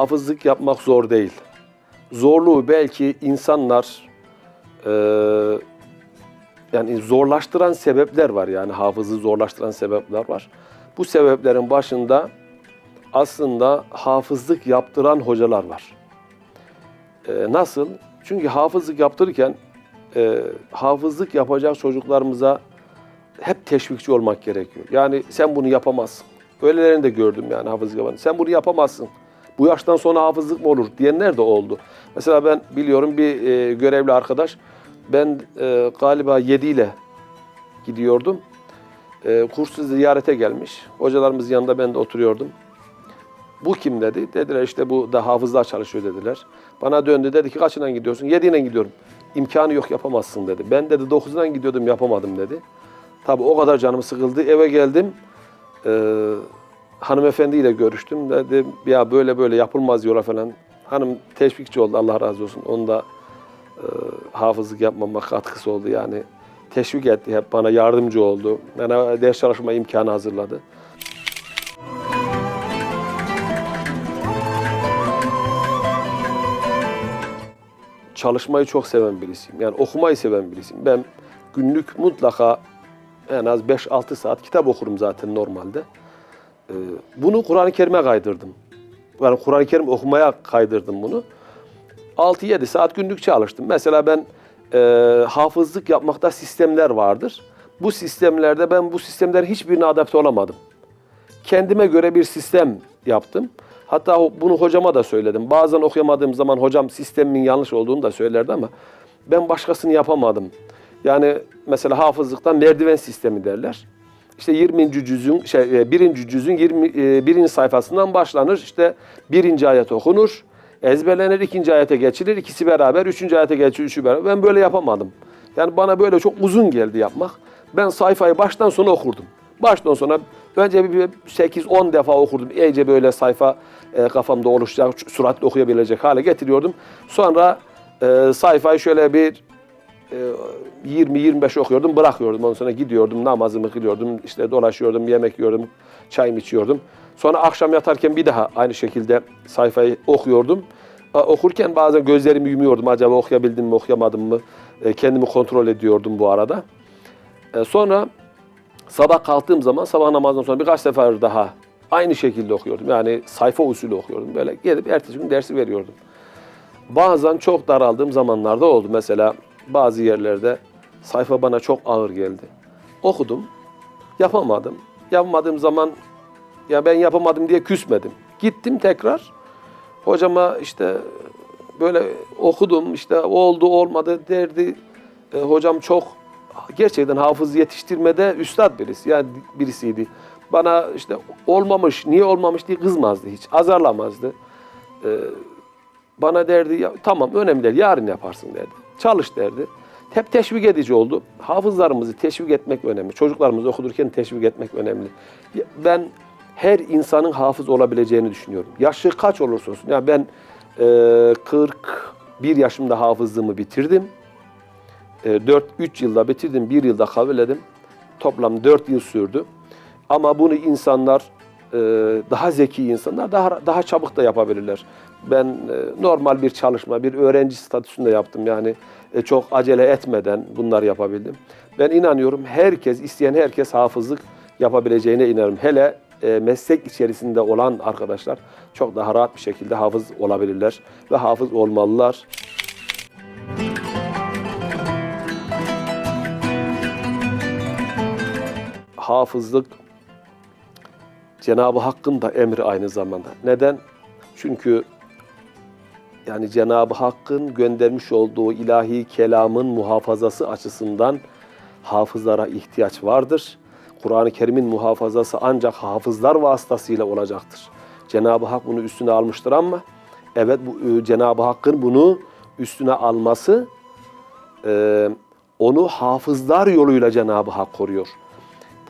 hafızlık yapmak zor değil. Zorluğu belki insanlar e, yani zorlaştıran sebepler var yani hafızı zorlaştıran sebepler var. Bu sebeplerin başında aslında hafızlık yaptıran hocalar var. E, nasıl? Çünkü hafızlık yaptırırken e, hafızlık yapacak çocuklarımıza hep teşvikçi olmak gerekiyor. Yani sen bunu yapamazsın. Öylelerini de gördüm yani hafızlık yapan. Sen bunu yapamazsın. Bu yaştan sonra hafızlık mı olur diyenler de oldu. Mesela ben biliyorum bir e, görevli arkadaş ben e, galiba 7 ile gidiyordum. E, kursu ziyarete gelmiş. Hocalarımız yanında ben de oturuyordum. Bu kim dedi. Dediler işte bu da hafızlığa çalışıyor dediler. Bana döndü dedi ki kaçından gidiyorsun? 7 ile gidiyorum. İmkanı yok yapamazsın dedi. Ben dedi 9'dan gidiyordum yapamadım dedi. Tabii o kadar canım sıkıldı. Eve geldim. Ee, hanımefendiyle görüştüm. Dedi ya böyle böyle yapılmaz yola falan. Hanım teşvikçi oldu Allah razı olsun. Onun da e, hafızlık yapmama katkısı oldu yani. Teşvik etti hep bana yardımcı oldu. Bana ders çalışma imkanı hazırladı. Çalışmayı çok seven birisiyim. Yani okumayı seven birisiyim. Ben günlük mutlaka en az 5-6 saat kitap okurum zaten normalde. Ee, bunu Kur'an-ı Kerim'e kaydırdım. Yani Kur'an-ı Kerim okumaya kaydırdım bunu. 6-7 saat günlük çalıştım. Mesela ben e, hafızlık yapmakta sistemler vardır. Bu sistemlerde ben bu sistemlerin hiçbirine adapte olamadım. Kendime göre bir sistem yaptım. Hatta bunu hocama da söyledim. Bazen okuyamadığım zaman hocam sistemin yanlış olduğunu da söylerdi ama ben başkasını yapamadım. Yani mesela hafızlıktan merdiven sistemi derler. İşte 20. cüzün şey e, 1. cüzün 20 e, birinci sayfasından başlanır. İşte birinci ayet okunur. Ezberlenir, ikinci ayete geçilir. ikisi beraber, üçüncü ayete geçilir, üçü beraber. Ben böyle yapamadım. Yani bana böyle çok uzun geldi yapmak. Ben sayfayı baştan sona okurdum. Baştan sona önce bir 8-10 defa okurdum. İyice böyle sayfa e, kafamda oluşacak, süratli okuyabilecek hale getiriyordum. Sonra e, sayfayı şöyle bir e, 20-25 okuyordum, bırakıyordum. Ondan sonra gidiyordum, namazımı kılıyordum, işte dolaşıyordum, yemek yiyordum, çayımı içiyordum. Sonra akşam yatarken bir daha aynı şekilde sayfayı okuyordum. E, Okurken bazen gözlerimi yumuyordum. Acaba okuyabildim mi, okuyamadım mı? E, Kendimi kontrol ediyordum bu arada. E, Sonra sabah kalktığım zaman sabah namazından sonra birkaç sefer daha aynı şekilde okuyordum. Yani sayfa usulü okuyordum. Böyle gelip ertesi gün dersi veriyordum. Bazen çok daraldığım zamanlarda oldu. Mesela bazı yerlerde sayfa bana çok ağır geldi. Okudum, yapamadım. Yapamadığım zaman ya ben yapamadım diye küsmedim. Gittim tekrar. Hocama işte böyle okudum işte oldu olmadı derdi. E, hocam çok gerçekten hafız yetiştirmede üstad birisi yani birisiydi. Bana işte olmamış, niye olmamış diye kızmazdı hiç, azarlamazdı. E, bana derdi ya tamam önemli değil yarın yaparsın derdi. Çalış derdi. Hep teşvik edici oldu. Hafızlarımızı teşvik etmek önemli. Çocuklarımızı okudurken teşvik etmek önemli. Ben her insanın hafız olabileceğini düşünüyorum. Yaşı kaç olursa olsun. Ya ben e, 41 yaşımda hafızlığımı bitirdim. E, 4 3 yılda bitirdim, 1 yılda kavledim. Toplam 4 yıl sürdü. Ama bunu insanlar e, daha zeki insanlar daha daha çabuk da yapabilirler. Ben e, normal bir çalışma, bir öğrenci statüsünde yaptım. Yani e, çok acele etmeden bunları yapabildim. Ben inanıyorum herkes, isteyen herkes hafızlık yapabileceğine inanıyorum. Hele meslek içerisinde olan arkadaşlar çok daha rahat bir şekilde hafız olabilirler ve hafız olmalılar. Hafızlık Cenab-ı Hakk'ın da emri aynı zamanda. Neden? Çünkü yani Cenab-ı Hakk'ın göndermiş olduğu ilahi kelamın muhafazası açısından hafızlara ihtiyaç vardır. Kur'an-ı Kerim'in muhafazası ancak hafızlar vasıtasıyla olacaktır. Cenab-ı Hak bunu üstüne almıştır ama evet bu e, Cenab-ı Hakk'ın bunu üstüne alması e, onu hafızlar yoluyla Cenab-ı Hak koruyor.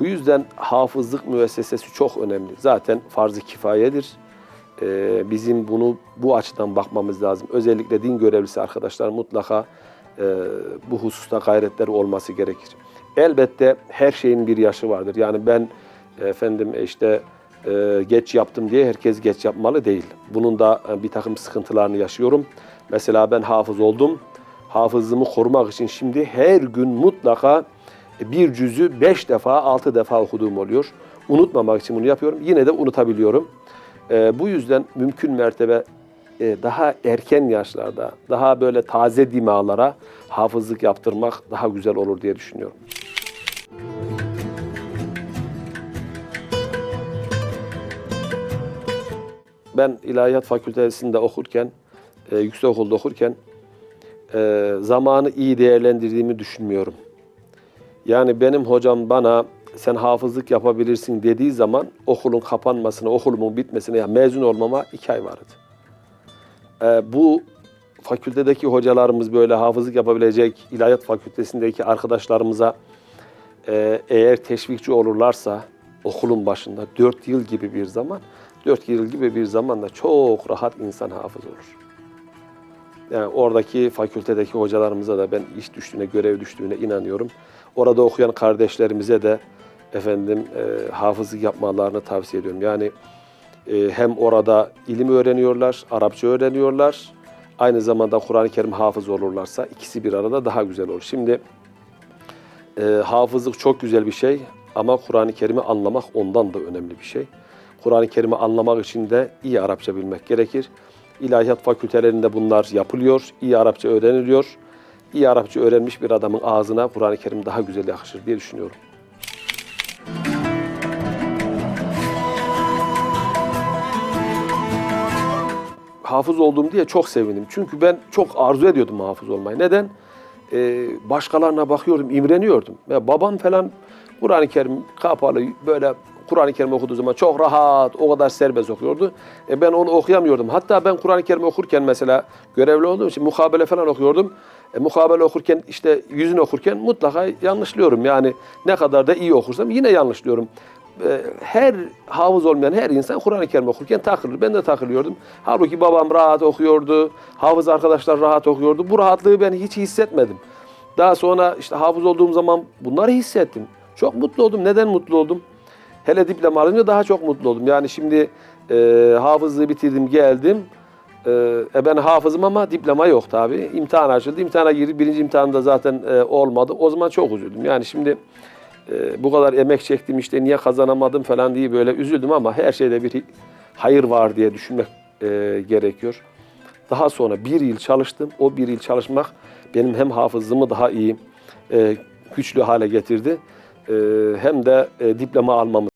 Bu yüzden hafızlık müessesesi çok önemli. Zaten farz-ı kifayedir. Ee, bizim bunu bu açıdan bakmamız lazım. Özellikle din görevlisi arkadaşlar mutlaka e, bu hususta gayretleri olması gerekir. Elbette her şeyin bir yaşı vardır. Yani ben efendim işte e, geç yaptım diye herkes geç yapmalı değil. Bunun da e, bir takım sıkıntılarını yaşıyorum. Mesela ben hafız oldum. Hafızlığımı korumak için şimdi her gün mutlaka bir cüzü beş defa, altı defa okuduğum oluyor. Unutmamak için bunu yapıyorum. Yine de unutabiliyorum. E, bu yüzden mümkün mertebe e, daha erken yaşlarda, daha böyle taze dimağlara hafızlık yaptırmak daha güzel olur diye düşünüyorum. Ben İlahiyat Fakültesi'nde okurken, e, yüksekokulda okurken e, zamanı iyi değerlendirdiğimi düşünmüyorum. Yani benim hocam bana sen hafızlık yapabilirsin dediği zaman okulun kapanmasına, okulumun bitmesine, yani mezun olmama iki ay vardı. E, bu fakültedeki hocalarımız böyle hafızlık yapabilecek İlahiyat Fakültesindeki arkadaşlarımıza e, eğer teşvikçi olurlarsa okulun başında 4 yıl gibi bir zaman, 4 yıl gibi bir zamanda çok rahat insan hafız olur. Yani oradaki fakültedeki hocalarımıza da ben iş düştüğüne, görev düştüğüne inanıyorum. Orada okuyan kardeşlerimize de efendim e, hafızlık yapmalarını tavsiye ediyorum. Yani e, hem orada ilim öğreniyorlar, Arapça öğreniyorlar. Aynı zamanda Kur'an-ı Kerim hafız olurlarsa ikisi bir arada daha güzel olur. Şimdi e, hafızlık çok güzel bir şey ama Kur'an-ı Kerim'i anlamak ondan da önemli bir şey. Kur'an-ı Kerim'i anlamak için de iyi Arapça bilmek gerekir. İlahiyat fakültelerinde bunlar yapılıyor, iyi Arapça öğreniliyor. İyi Arapça öğrenmiş bir adamın ağzına Kur'an-ı Kerim daha güzel yakışır diye düşünüyorum. hafız oldum diye çok sevindim. Çünkü ben çok arzu ediyordum hafız olmayı. Neden? Ee, başkalarına bakıyordum, imreniyordum. Ve babam falan Kur'an-ı Kerim kapalı böyle Kur'an-ı Kerim okuduğu zaman çok rahat, o kadar serbest okuyordu. E ben onu okuyamıyordum. Hatta ben Kur'an-ı Kerim okurken mesela görevli olduğum için mukabele falan okuyordum. E, mukabele okurken işte yüzünü okurken mutlaka yanlışlıyorum. Yani ne kadar da iyi okursam yine yanlışlıyorum. E, her hafız olmayan her insan Kur'an-ı Kerim okurken takılır. Ben de takılıyordum. Halbuki babam rahat okuyordu. Hafız arkadaşlar rahat okuyordu. Bu rahatlığı ben hiç hissetmedim. Daha sonra işte hafız olduğum zaman bunları hissettim. Çok mutlu oldum. Neden mutlu oldum? Hele diploma alınca daha çok mutlu oldum. Yani şimdi e, hafızlığı bitirdim geldim. E, e, ben hafızım ama diploma yok tabi. İmtihan açıldı. İmtihana girdik. Birinci imtihanda zaten e, olmadı. O zaman çok üzüldüm. Yani şimdi e, bu kadar emek çektim işte niye kazanamadım falan diye böyle üzüldüm ama her şeyde bir hayır var diye düşünmek e, gerekiyor. Daha sonra bir yıl çalıştım. O bir yıl çalışmak benim hem hafızlığımı daha iyi, e, güçlü hale getirdi. E, hem de e, diploma almamı